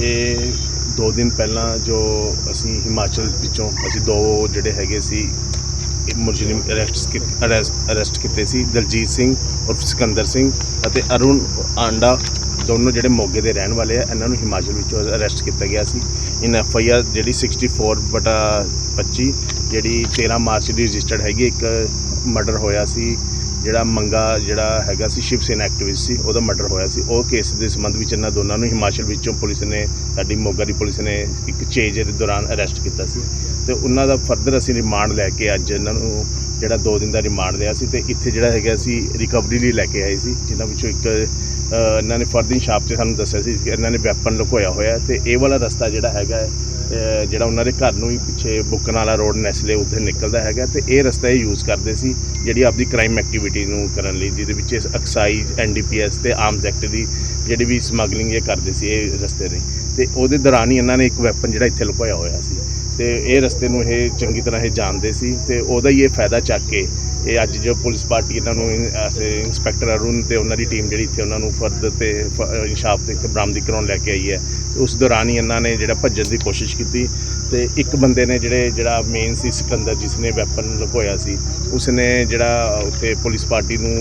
ਇਹ ਦੋ ਦਿਨ ਪਹਿਲਾਂ ਜੋ ਅਸੀਂ ਹਿਮਾਚਲ ਵਿੱਚੋਂ ਅਸੀਂ ਦੋ ਜਿਹੜੇ ਹੈਗੇ ਸੀ ਇਹ ਮੁਜਰਮ ਅਰੈਸਟ ਅਰੈਸਟ ਕੀਤੇ ਸੀ, ਦਲਜੀਤ ਸਿੰਘ ਉਰਫ ਸਿਕੰਦਰ ਸਿੰਘ ਅਤੇ ਅਰੁਣ ਆਂਡਾ, ਦੋਨੋਂ ਜਿਹੜੇ ਮੋਗੇ ਦੇ ਰਹਿਣ ਵਾਲੇ ਆ, ਇਹਨਾਂ ਨੂੰ ਹਿਮਾਚਲ ਵਿੱਚੋਂ ਅਰੈਸਟ ਕੀਤਾ ਗਿਆ ਸੀ। ਇਨ ਐਫ ਆਈ ਆਰ ਜਿਹੜੀ 64 ਬਟਾ 25 ਜਿਹੜੀ 13 ਮਾਰਚ ਦੀ ਰਜਿਸਟਰਡ ਹੈਗੀ, ਇੱਕ ਮਰਡਰ ਹੋਇਆ ਸੀ ਜਿਹੜਾ ਮੰਗਾ ਜਿਹੜਾ ਹੈਗਾ ਸੀ ਸ਼ਿਵ ਸੈਨਾ ਐਕਟਿਵਿਸਟ ਸੀ, ਉਹਦਾ ਮਰਡਰ ਹੋਇਆ ਸੀ। ਉਹ ਕੇਸ ਦੇ ਸੰਬੰਧ ਵਿੱਚ ਇਹਨਾਂ ਦੋਨਾਂ ਨੂੰ ਹਿਮਾਚਲ ਵਿੱਚੋਂ ਪੁਲਿਸ ਨੇ, ਸਾਡੀ ਮੋਗਾ ਦੀ ਪੁਲਿਸ ਨੇ ਇੱਕ ਚੇਜ ਦੇ ਦੌਰਾਨ ਅਰੈਸਟ ਕੀਤਾ ਸੀ। ਤੇ ਉਹਨਾਂ ਦਾ ਫਰਦਰ ਅਸੀਂ ਰਿਮਾਂਡ ਲੈ ਕੇ ਅੱਜ ਇਹਨਾਂ ਨੂੰ ਜਿਹੜਾ 2 ਦਿਨ ਦਾ ਰਿਮਾਂਡ ਲਿਆ ਸੀ ਤੇ ਇੱਥੇ ਜਿਹੜਾ ਹੈਗਾ ਸੀ ਰਿਕਵਰੀ ਲਈ ਲੈ ਕੇ ਆਏ ਸੀ, ਜਿਨ੍ਹਾਂ ਵਿੱਚੋਂ ਇੱਕ ਇਹਨਾਂ ਨੇ ਫਰਦਿਨ ਸ਼ਾਪ ਤੇ ਸਾਨੂੰ ਦੱਸਿਆ ਸੀ ਕਿ ਇਹਨਾਂ ਨੇ ਵੈਪਨ ਲੁਕੋਇਆ ਹੋਇਆ ਹੈ ਤੇ ਇਹ ਵਾਲਾ ਰਸਤਾ ਜਿਹੜਾ ਹੈਗਾ ਜਿਹੜਾ ਉਹਨਾਂ ਦੇ ਘਰ ਨੂੰ ਹੀ ਪਿੱਛੇ ਬੁੱਕਣ ਵਾਲਾ ਰੋਡ ਨੈਸਲੇ ਉੱਥੇ ਨਿਕਲਦਾ ਹੈਗਾ ਤੇ ਇਹ ਰਸਤਾ ਇਹ ਯੂਜ਼ ਕਰਦੇ ਸੀ ਜਿਹੜੀ ਆਪਦੀ ਕ੍ਰਾਈਮ ਐਕਟੀਵਿਟੀ ਨੂੰ ਕਰਨ ਲਈ, ਜਿਹਦੇ ਵਿੱਚ ਐਕਸਾਈਜ਼ ਐਨਡੀਪੀਐਸ ਤੇ ਆਰਮਸ ਐਕਟ ਦੀ ਜਿਹੜੀ ਵੀ ਸਮਗਲਿੰਗ ਇਹ ਕਰਦੇ ਸੀ ਇਹ ਰਸਤੇ ਦੇ ਤੇ ਉਹਦੇ ਦੌਰਾਨ ਹੀ ਇਹਨਾਂ ਨੇ ਇੱਕ ਵੈਪਨ ਜਿਹੜਾ ਇੱਥੇ ਲੁਕੋਇਆ ਹੋਇਆ ਸੀ। ਤੇ ਇਹ ਰਸਤੇ ਨੂੰ ਇਹ ਚੰਗੀ ਤਰ੍ਹਾਂ ਇਹ ਜਾਣਦੇ ਸੀ ਤੇ ਉਹਦਾ ਹੀ ਇਹ ਫਾਇਦਾ ਚੱਕ ਕੇ ਇਹ ਅੱਜ ਜੋ ਪੁਲਿਸ ਪਾਰਟੀ ਇਹਨਾਂ ਨੂੰ ਇੰਸਪੈਕਟਰ ਅਰੁਣ ਤੇ ਉਹਨਾਂ ਦੀ ਟੀਮ ਜਿਹੜੀ ਇੱਥੇ ਉਹਨਾਂ ਨੂੰ ਫਰਦ ਤੇ ਫ- ਇਨਸ਼ਾਫ ਤੇ ਇੱਥੇ ਬਰਾਮਦੀ ਕਰਾਉਣ ਲੈ ਕੇ ਆਈ ਹੈ। ਤੇ ਉਸ ਦੌਰਾਨ ਹੀ ਇਹਨਾਂ ਨੇ ਜਿਹੜਾ ਭੱਜਣ ਦੀ ਕੋਸ਼ਿਸ਼ ਕੀਤੀ ਤੇ ਇੱਕ ਬੰਦੇ ਨੇ ਜਿਹੜੇ, ਜਿਹੜਾ ਮੇਨ ਸੀ ਸਿਕੰਦਰ ਜਿਸ ਨੇ ਵੈਪਨ ਲੁਕੋਇਆ ਸੀ, ਉਸਨੇ ਜਿਹੜਾ ਉੱਥੇ ਪੁਲਿਸ ਪਾਰਟੀ ਨੂੰ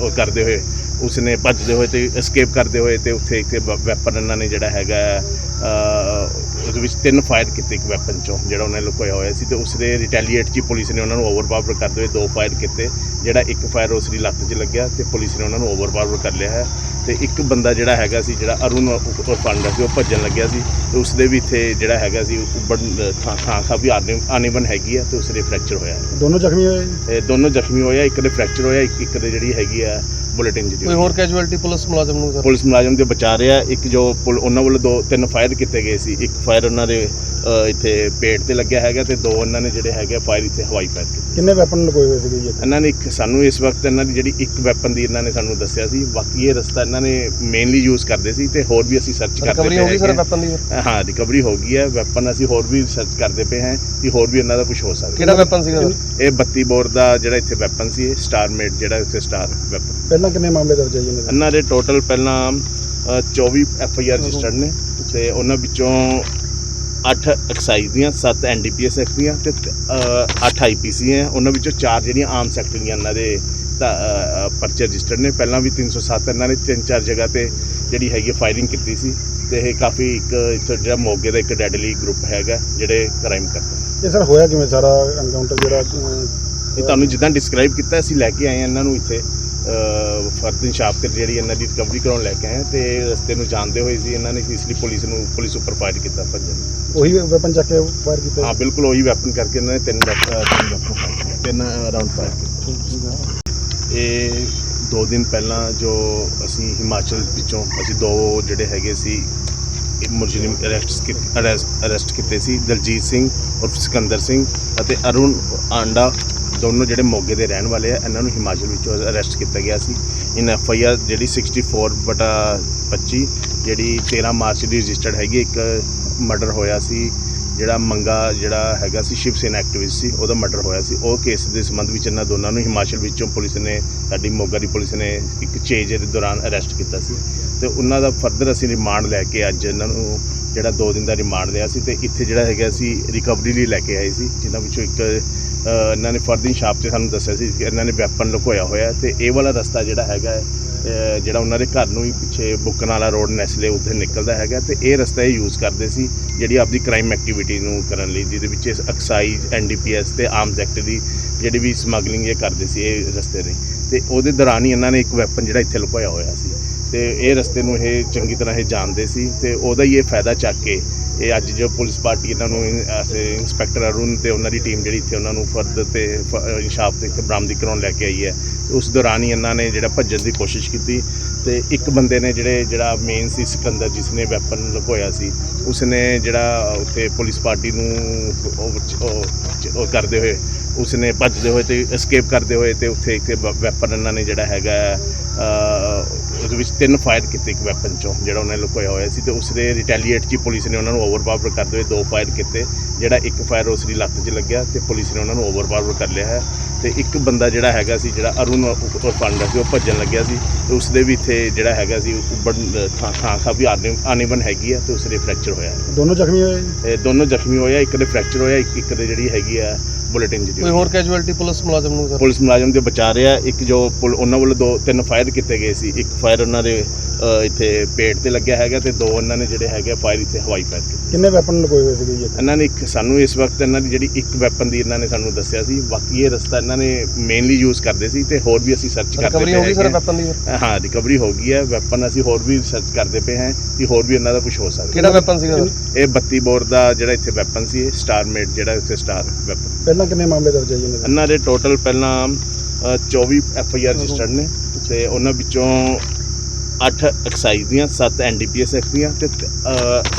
ਉਹ ਕਰਦੇ ਹੋਏ ਉਸਨੇ ਭੱਜਦੇ ਹੋਏ ਤੇ ਐਸਕੇਪ ਕਰਦੇ ਹੋਏ ਤੇ ਉੱਥੇ ਇੱਕ ਵੈਪਨ ਇਹਨਾਂ ਨੇ ਜਿਹੜਾ ਹੈਗਾ ਅ, ਉਹਦੇ ਵਿੱਚ ਤਿੰਨ ਫਾਇਰ ਕੀਤੇ ਇੱਕ ਵੈਪਨ ਚੋਂ ਜਿਹੜਾ ਉਹਨੇ ਲੁਕੋਇਆ ਹੋਇਆ ਸੀ ਤੇ ਉਸ ਦੇ ਰਿਟੈਲੀਏਟ 'ਚ ਪੁਲਿਸ ਨੇ ਉਹਨਾਂ ਨੂੰ ਓਵਰਪਾਵਰ ਕਰਦੇ ਹੋਏ ਦੋ ਫਾਇਰ ਕੀਤੇ ਜਿਹੜਾ ਇੱਕ ਫਾਇਰ ਉਸ ਦੀ ਲੱਤ 'ਚ ਲੱਗਿਆ ਤੇ ਪੁਲਿਸ ਨੇ ਉਹਨਾਂ ਨੂੰ ਓਵਰਪਾਵਰ ਕਰ ਲਿਆ ਹੈ ਤੇ ਇੱਕ ਬੰਦਾ ਜਿਹੜਾ ਹੈਗਾ ਸੀ ਜਿਹੜਾ ਅਰੁਣ ਪਾਂਡਾ ਸੀ ਉਹ ਭੱਜਣ ਲੱਗਿਆ ਸੀ ਤੇ ਉਸ ਦੇ ਵੀ ਇੱਥੇ ਜਿਹੜਾ ਹੈਗਾ ਸੀ ਉੱਪਰ ਥਾਂ ਥਾਂ ਵੀ ਆਨੇ ਆਨੇਬਨ ਹੈਗੀ ਆ ਤੇ ਉਸ ਦੇ ਫ੍ਰੈਕਚਰ ਹੋਇਆ ਦੋਨੋਂ ਜ਼ਖਮੀ ਹੋਏ ਦੋਨੋਂ ਜ਼ਖਮੀ ਹੋਇਆ ਇੱਕ ਦੇ ਫ੍ਰੈਕਚਰ ਹੋਇਆ ਇੱਕ ਇੱਕ ਦੇ ਜਿਹੜੀ ਹੈਗੀ ਆ ਬੁਲੇਟ ਇੰਜਰੀ ਕੋਈ ਹੋਰ ਕੈਜੁਅਲਟੀ ਪੁਲਿਸ ਮੁਲਾਜ਼ਮ ਨੂੰ ਸਰ ਪੁਲਿਸ ਮੁਲਾਜ਼ਮ ਦੇ ਬਚਾ ਰਿਹਾ ਇੱਕ ਜੋ ਪੁਲ- ਉਹਨਾਂ ਵੱਲੋਂ ਦੋ ਤਿੰਨ ਫਾਇਰ ਕੀਤੇ ਗਏ ਸੀ ਇੱਕ ਫਾਇਰ ਉਹਨਾਂ ਦੇ ਅ, ਇੱਥੇ ਪੇਟ ਤੇ ਲੱਗਿਆ ਹੈਗਾ ਤੇ ਦੋ ਉਹਨਾਂ ਨੇ ਜਿਹੜੇ ਹੈਗੇ ਫਾਇਰ ਇੱਥੇ ਹਵਾਈ ਫਾਇਰ ਕੀਤੇ। ਕਿੰਨੇ ਵੈਪਨ ਲਗੋਏ ਹੋਏ ਸੀਗੇ ਜੀ ਇੱਥੇ? ਇਹਨਾਂ ਨੇ ਇੱਕ ਸਾਨੂੰ ਇਸ ਵਕਤ ਇਹਨਾਂ ਦੀ ਜਿਹੜੀ ਇੱਕ ਵੈਪਨ ਦੀ ਇਹਨਾਂ ਨੇ ਸਾਨੂੰ ਦੱਸਿਆ ਸੀ ਬਾਕੀ ਇਹ ਰਸਤਾ ਇਹਨਾਂ ਨੇ ਮੇਨਲੀ ਯੂਜ਼ ਕਰਦੇ ਸੀ ਤੇ ਹੋਰ ਵੀ ਅਸੀਂ ਸਰਚ ਕਰਦੇ ਰਿਕਵਰੀ ਹੋ ਗਈ ਸਰ ਹੈਗੇ ਵੈਪਨ ਦੀ ਹਾਂ। ਰਿਕਵਰੀ ਹੋ ਗਈ ਹੈ ਵੈਪਨ ਅਸੀਂ ਹੋਰ ਵੀ ਸਰਚ ਕਰਦੇ ਪਏ ਹਾਂ ਕਿ ਹੋਰ ਵੀ ਇਹਨਾਂ ਦਾ ਕੁਝ ਹੋ ਸਕਦਾ। ਕਿਹੜਾ ਵੈਪਨ ਸੀਗਾ ਸਰ? ਇਹ 32 ਬੋਰ ਦਾ ਜਿਹੜਾ ਇੱਥੇ ਵੈਪਨ ਸੀ ਇਹ ਸਟਾਰ ਮੇਡ ਜਿਹੜਾ ਇੱਥੇ ਸਟਾਰ ਵੈਪਨ ਪਹਿਲਾਂ ਕਿੰਨੇ ਮਾਮਲੇ ਦਰਜ ਹੈ ਜੀ ਇਹਨਾਂ ਦੇ? ਇਹਨਾਂ ਦੇ ਟੋਟਲ ਪਹਿਲਾਂ ਅ, 24 ਐਫ ਆਈ ਆਰ ਰਜਿਸਟਰਡ ਨੇ ਤੇ ਉਹਨਾਂ ਵਿੱਚੋਂ 8 ਐਕਸਾਈਜ਼ ਦੀਆਂ 7 N D P S act ਦੀਆਂ ਤੇ 8 ਆਈ ਪੀ ਸੀ ਹੈ। ਉਹਨਾਂ ਵਿੱਚੋਂ 4 ਜਿਹੜੀਆਂ ਆਮ ਸੈਕਟ ਦੀਆਂ ਇਹਨਾਂ ਦੇ ਤਾਂ, ਅ, ਅ, ਪਰਚੇ ਰਜਿਸਟਰਡ ਨੇ। ਪਹਿਲਾਂ ਵੀ 307 ਇਹਨਾਂ ਨੇ ਤਿੰਨ ਚਾਰ ਜਗ੍ਹਾ ਤੇ ਜਿਹੜੀ ਹੈਗੀ ਫਾਇਰਿੰਗ ਕੀਤੀ ਸੀ ਤੇ ਇਹ ਕਾਫੀ ਇੱਕ ਇੱਥੇ ਜਿਹੜਾ ਮੋਗੇ ਦਾ ਇੱਕ ਡੈਡਲੀ ਗਰੁੱਪ ਹੈਗਾ ਜਿਹੜੇ ਕ੍ਰਾਈਮ ਕਰਦੇ ਇਹ ਸਰ ਹੋਇਆ ਕਿਵੇਂ? ਸਾਰਾ ਐਨਕਾਊਂਟਰ ਜਿਹੜਾ ਅਹ, ਇਹ ਤੁਹਾਨੂੰ ਜਿੱਦਾਂ ਡਿਸਕ੍ਰਾਈਬ ਕੀਤਾ ਅਸੀਂ ਲੈ ਕੇ ਆਏ ਹਾਂ ਇਹਨਾਂ ਨੂੰ ਇੱਥੇ। ਫਰਦਨ ਸ਼ਾਪ ਤੇ ਜਿਹੜੀ ਇਹਨਾਂ ਦੀ ਰਿਕਵਰੀ ਕਰਾਉਣ ਲੈ ਕੇ ਆਏ ਤੇ ਰਸਤੇ ਨੂੰ ਜਾਣਦੇ ਹੋਏ ਸੀ ਇਹਨਾਂ ਨੇ ਇਸ ਲਈ ਪੁਲਿਸ ਨੂੰ ਪੁਲਿਸ ਉੱਪਰ ਫਾਇਰ ਕੀਤਾ ਭੱਜਣ ਉਹੀ ਵੈਪਨ ਚੱਕ ਕੇ ਫਾਇਰ ਕੀਤੇ? ਹਾਂ ਬਿਲਕੁਲ ਉਹੀ ਵੈਪਨ ਕਰਕੇ ਇਹਨਾਂ ਨੇ ਤਿੰਨ ਵੈਪਨ ਤਿੰਨ ਰਾਉਂਡ ਫਾਇਰ ਕੀਤੇ ਇਹ ਦੋ ਦਿਨ ਪਹਿਲਾਂ ਜੋ ਅਸੀਂ ਹਿਮਾਚਲ ਵਿੱਚੋਂ ਅਸੀਂ ਦੋ ਜਿਹੜੇ ਹੈਗੇ ਸੀ ਇਹ ਮੁਜਰਮ ਅਰੈਸਟ ਅਰੈਸਟ ਕੀਤੇ ਸੀ ਦਲਜੀਤ ਸਿੰਘ ਉਰਫ ਸਿਕੰਦਰ ਸਿੰਘ ਅਤੇ ਅਰੁਣ ਆਂਡਾ ਦੋਨੋਂ ਜਿਹੜੇ ਮੋਗੇ ਦੇ ਰਹਿਣ ਵਾਲੇ ਆ, ਇਹਨਾਂ ਨੂੰ ਹਿਮਾਚਲ ਵਿੱਚੋਂ ਅਰੈਸਟ ਕੀਤਾ ਗਿਆ ਸੀ। ਇਨ ਐਫ ਆਈ ਆਰ ਜਿਹੜੀ 64 ਬਟਾ 25 ਜਿਹੜੀ 13 ਮਾਰਚ ਦੀ ਰਜਿਸਟਰਡ ਹੈਗੀ, ਇੱਕ ਮਰਡਰ ਹੋਇਆ ਸੀ। ਜਿਹੜਾ ਮੰਗਾ ਜਿਹੜਾ ਹੈਗਾ ਸੀ, ਸ਼ਿਵ ਸੈਨਾ ਐਕਟਿਵਿਸਟ ਸੀ, ਉਹਦਾ ਮਰਡਰ ਹੋਇਆ ਸੀ। ਉਹ ਕੇਸ ਦੇ ਸੰਬੰਧ ਵਿੱਚ ਇਹਨਾਂ ਦੋਨਾਂ ਨੂੰ ਹਿਮਾਚਲ ਵਿੱਚੋਂ ਪੁਲਿਸ ਨੇ, ਸਾਡੀ ਮੋਗਾ ਦੀ ਪੁਲਿਸ ਨੇ ਇੱਕ ਚੇਜ ਦੇ ਦੌਰਾਨ ਅਰੈਸਟ ਕੀਤਾ ਸੀ। ਤੇ ਉਹਨਾਂ ਦਾ ਫਰਦਰ ਅਸੀਂ ਰਿਮਾਂਡ ਲੈ ਕੇ ਅੱਜ ਇਹਨਾਂ ਨੂੰ ਜਿਹੜਾ 2 ਦਿਨ ਦਾ ਰਿਮਾਂਡ ਲਿਆ ਸੀ ਤੇ ਇੱਥੇ ਜਿਹੜਾ ਹੈਗਾ ਸੀ ਰਿਕਵਰੀ ਲਈ ਲੈ ਕੇ ਆਏ ਸੀ, ਜਿਨ੍ਹਾਂ ਵਿੱਚੋਂ ਇੱਕ ਇਹਨਾਂ ਨੇ ਫਰਦਿਨ ਸ਼ਾਪ ਤੇ ਸਾਨੂੰ ਦੱਸਿਆ ਸੀ ਕਿ ਇਹਨਾਂ ਨੇ ਵੈਪਨ ਲੁਕੋਇਆ ਹੋਇਆ ਤੇ ਇਹ ਵਾਲਾ ਰਸਤਾ ਜਿਹੜਾ ਹੈਗਾ ਹੈ, ਜਿਹੜਾ ਉਹਨਾਂ ਦੇ ਘਰ ਨੂੰ ਹੀ ਪਿੱਛੇ ਬੁੱਕਣ ਵਾਲਾ ਰੋਡ ਨੈਸਲੇ ਉੱਥੇ ਨਿਕਲਦਾ ਹੈਗਾ ਤੇ ਇਹ ਰਸਤਾ ਇਹ ਯੂਜ਼ ਕਰਦੇ ਸੀ ਜਿਹੜੀ ਆਪਦੀ ਕ੍ਰਾਈਮ ਐਕਟੀਵਿਟੀ ਨੂੰ ਕਰਨ ਲਈ ਜਿਹਦੇ ਵਿੱਚ ਐਕਸਾਈਜ਼ ਐਨਡੀਪੀਐਸ ਤੇ ਆਰਮਸ ਐਕਟ ਦੀ ਜਿਹੜੀ ਵੀ ਸਮਗਲਿੰਗ ਇਹ ਕਰਦੇ ਸੀ ਇਹ ਰਸਤੇ ਦੇ ਤੇ ਉਹਦੇ ਦੌਰਾਨ ਹੀ ਇਹਨਾਂ ਨੇ ਇੱਕ ਵੈਪਨ ਜਿਹੜਾ ਇੱਥੇ ਲੁਕੋਇਆ ਹੋਇਆ ਸੀ। ਤੇ ਇਹ ਰਸਤੇ ਨੂੰ ਇਹ ਚੰਗੀ ਤਰ੍ਹਾਂ ਇਹ ਜਾਣਦੇ ਸੀ ਤੇ ਉਹਦਾ ਹੀ ਇਹ ਫਾਇਦਾ ਚੱਕ ਕੇ ਇਹ ਅੱਜ ਜੋ ਪੁਲਿਸ ਪਾਰਟੀ ਇਹਨਾਂ ਨੂੰ ਐਸੇ ਇੰਸਪੈਕਟਰ ਅਰੁਣ ਤੇ ਉਹਨਾਂ ਦੀ ਟੀਮ ਜਿਹੜੀ ਇੱਥੇ ਉਹਨਾਂ ਨੂੰ ਫਰਦ ਤੇ ਫ- ਇਨਸ਼ਾਫ ਤੇ ਇੱਥੇ ਬਰਾਮਦੀ ਕਰਾਉਣ ਲੈ ਕੇ ਆਈ ਹੈ। ਉਸ ਦੌਰਾਨ ਹੀ ਇਹਨਾਂ ਨੇ ਜਿਹੜਾ ਭੱਜਣ ਦੀ ਕੋਸ਼ਿਸ਼ ਕੀਤੀ ਤੇ ਇੱਕ ਬੰਦੇ ਨੇ ਜਿਹੜੇ, ਜਿਹੜਾ ਮੇਨ ਸੀ ਸਿਕੰਦਰ ਜਿਸ ਨੇ ਵੈਪਨ ਲੁਕੋਇਆ ਸੀ, ਉਸਨੇ ਜਿਹੜਾ ਉੱਥੇ ਪੁਲਿਸ ਪਾਰਟੀ ਨੂੰ ਉਹ ਕਰਦੇ ਹੋਏ ਉਸਨੇ ਭੱਜਦੇ ਹੋਏ ਤੇ ਐਸਕੇਪ ਕਰਦੇ ਹੋਏ ਤੇ ਉੱਥੇ ਇੱਕ ਵੈਪਨ ਇਹਨਾਂ ਨੇ ਜਿਹੜਾ ਹੈਗਾ ਉਹਦੇ ਵਿੱਚ ਤਿੰਨ ਫਾਇਰ ਕੀਤੇ ਇੱਕ ਵੈਪਨ ਚੋਂ ਜਿਹੜਾ ਉਹਨੇ ਲੁਕੋਇਆ ਹੋਇਆ ਸੀ ਤੇ ਉਸਦੇ ਰਿਟੈਲੀਏਟ 'ਚ ਹੀ ਪੁਲਿਸ ਨੇ ਉਹਨਾਂ ਨੂੰ ਓਵਰਪਾਵਰ ਕਰਦੇ ਹੋਏ ਦੋ ਫਾਇਰ ਕੀਤੇ ਜਿਹੜਾ ਇੱਕ ਫਾਇਰ ਉਸ ਦੀ ਲੱਤ 'ਚ ਲੱਗਿਆ ਤੇ ਪੁਲਿਸ ਨੇ ਉਹਨਾਂ ਨੂੰ ਓਵਰਪਾਵਰ ਕਰ ਲਿਆ ਹੈ ਤੇ ਇੱਕ ਬੰਦਾ ਜਿਹੜਾ ਹੈਗਾ ਸੀ ਜਿਹੜਾ ਅਰੁਣ ਉਰ ਪਾਂਡਾ ਸੀ ਉਹ ਭੱਜਣ ਲੱਗਿਆ ਸੀ ਤੇ ਉਸਦੇ ਵੀ ਇੱਥੇ ਜਿਹੜਾ ਹੈਗਾ ਸੀ ਉੱਬੜ ਥਾਂ ਥਾਂ ਖਾ ਵੀ ਆਨੇ ਆਨੇਬਨ ਹੈਗੀ ਆ ਤੇ ਉਸਦੇ ਫ੍ਰੈਕਚਰ ਹੋਇਆ ਹੈ। ਦੋਨੋਂ ਜ਼ਖਮੀ ਹੋਏ ਜੀ ਦੋਨੋਂ ਜ਼ਖਮੀ ਹੋਇਆ ਇੱਕ ਦੇ ਫ੍ਰੈਕਚਰ ਹੋਇਆ ਇੱਕ ਇੱਕ ਦੇ ਜਿਹੜੀ ਹੈਗੀ ਆ ਬੁਲੇਟ ਇੰਜਰੀ ਕੋਈ ਹੋਰ ਕੈਜੂਅਲਟੀ ਪੁਲਿਸ ਮੁਲਾਜ਼ਮ ਨੂੰ ਸਰ? ਪੁਲਿਸ ਮੁਲਾਜ਼ਮ ਦੇ ਬਚਾ ਰਿਹਾ ਇੱਕ ਜੋ ਪੁਲ- ਉਹਨਾਂ ਵੱਲੋਂ ਦੋ ਤਿੰਨ ਫਾਇਰ ਕੀਤੇ ਗਏ ਸੀ। ਇੱਕ ਫਾਇਰ ਉਹਨਾਂ ਦੇ ਅ, ਇੱਥੇ ਪੇਟ ਤੇ ਲੱਗਿਆ ਹੈਗਾ ਤੇ ਦੋ ਉਹਨਾਂ ਨੇ ਜਿਹੜੇ ਹੈਗੇ ਫਾਇਰ ਇੱਥੇ ਹਵਾਈ ਫਾਇਰ ਕੀਤੇ ਕਿੰਨੇ ਵੈਪਨ ਲਗੋਏ ਹੋਏ ਸੀਗੇ ਜੀ ਇੱਥੇ? ਇਹਨਾਂ ਨੇ ਇੱਕ ਸਾਨੂੰ ਇਸ ਵਕਤ ਇਹਨਾਂ ਦੀ ਜਿਹੜੀ ਇੱਕ ਵੈਪਨ ਦੀ ਇਹਨਾਂ ਨੇ ਸਾਨੂੰ ਦੱਸਿਆ ਸੀ। ਬਾਕੀ ਇਹ ਰਸਤਾ ਇਹਨਾਂ ਨੇ ਮੇਨਲੀ ਯੂਜ਼ ਕਰਦੇ ਸੀ ਤੇ ਹੋਰ ਵੀ ਅਸੀਂ ਸਰਚ ਕਰਦੇ ਰਿਕਵਰੀ ਹੋ ਗਈ ਸਰ ਹੈਗੇ। ਹਾਂ। ਵੈਪਨ ਦੀ? ਹਾਂ ਰਿਕਵਰੀ ਹੋ ਗਈ ਹੈ। ਵੈਪਨ ਅਸੀਂ ਹੋਰ ਵੀ ਸਰਚ ਕਰਦੇ ਪਏ ਹਾਂ ਕਿ ਹੋਰ ਵੀ ਇਹਨਾਂ ਦਾ ਕੁਝ ਹੋ ਸਕਦਾ। ਕਿਹੜਾ ਵੈਪਨ ਸੀਗਾ ਸਰ? ਇਹ 32 ਬੋਰ ਦਾ ਜਿਹੜਾ ਇੱਥੇ ਵੈਪਨ ਸੀ ਇਹ ਸਟਾਰ ਮੇਡ ਜਿਹੜਾ ਇੱਥੇ ਸਟਾਰ ਵੈਪਨ ਪਹਿਲਾਂ ਕਿੰਨੇ ਮਾਮਲੇ ਦਰਜ ਹੈ ਜੀ ਇਹਨਾਂ ਦੇ? ਇਹਨਾਂ ਦੇ ਟੋਟਲ ਪਹਿਲਾਂ ਅ, 24 ਐਫ ਆਈ ਆਰ ਰਜਿਸਟਰਡ ਨੇ ਤੇ ਉਹਨਾਂ ਵਿੱਚੋਂ 8 ਐਕਸਾਈਜ਼ ਦੀਆਂ 7 N D P S act ਦੀਆਂ ਤੇ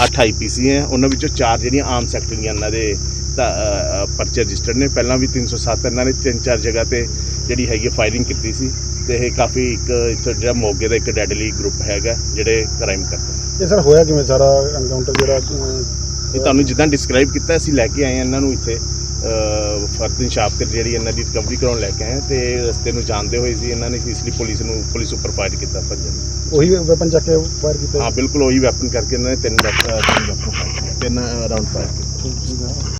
8 ਆਈ ਪੀ ਸੀ ਹੈ ਉਹਨਾਂ ਵਿੱਚੋਂ 4 ਜਿਹੜੀਆਂ ਆਮ ਸੈਕਟਰ ਦੀਆਂ ਇਹਨਾਂ ਦੇ ਤਾਂ, ਅ, ਅ, ਪਰਚੇ ਰਜਿਸਟਰਡ ਨੇ। ਪਹਿਲਾਂ ਵੀ 307 ਇਹਨਾਂ ਨੇ ਤਿੰਨ ਚਾਰ ਜਗ੍ਹਾ ਤੇ ਜਿਹੜੀ ਹੈਗੀ ਫਾਇਰਿੰਗ ਕੀਤੀ ਸੀ ਤੇ ਇਹ ਕਾਫੀ ਇੱਕ ਇੱਥੇ ਜਿਹੜਾ ਮੋਗੇ ਦਾ ਇੱਕ ਡੈਡਲੀ ਗਰੁੱਪ ਹੈਗਾ ਜਿਹੜੇ ਕ੍ਰਾਈਮ ਕਰਦੇ। ਨੇ ਇਹ ਸਰ ਹੋਇਆ ਕਿਵੇਂ? ਸਾਰਾ ਐਨਕਾਊਂਟਰ ਜਿਹੜਾ ਅਹ, ਇਹ ਤੁਹਾਨੂੰ ਜਿੱਦਾਂ ਡਿਸਕ੍ਰਾਈਬ ਕੀਤਾ ਅਸੀਂ ਲੈ ਕੇ ਆਏ ਹਾਂ ਇਹਨਾਂ ਨੂੰ ਇੱਥੇ। ਫਰਦਨ ਸ਼ਾਪ ਤੇ ਜਿਹੜੀ ਇਹਨਾਂ ਦੀ ਰਿਕਵਰੀ ਕਰਾਉਣ ਲੈ ਕੇ ਆਏ ਤੇ ਰਸਤੇ ਨੂੰ ਜਾਣਦੇ ਹੋਏ ਸੀ ਇਹਨਾਂ ਨੇ ਇਸ ਲਈ ਪੁਲਿਸ ਨੂੰ ਪੁਲਿਸ ਉੱਪਰ ਫਾਇਰ ਕੀਤਾ ਭੱਜਣ। ਉਹੀ ਵੈਪਨ ਚੱਕ ਕੇ ਫਾਇਰ ਕੀਤੇ? ਹਾਂ ਬਿਲਕੁਲ ਉਹੀ ਵੈਪਨ ਕਰਕੇ ਇਹਨਾਂ ਨੇ ਤਿੰਨ ਵੈਪਨ ਤਿੰਨ ਵੈਪਨ ਤਿੰਨ ਰਾਉਂਡ ਫਾਇਰ ਕੀਤੇ।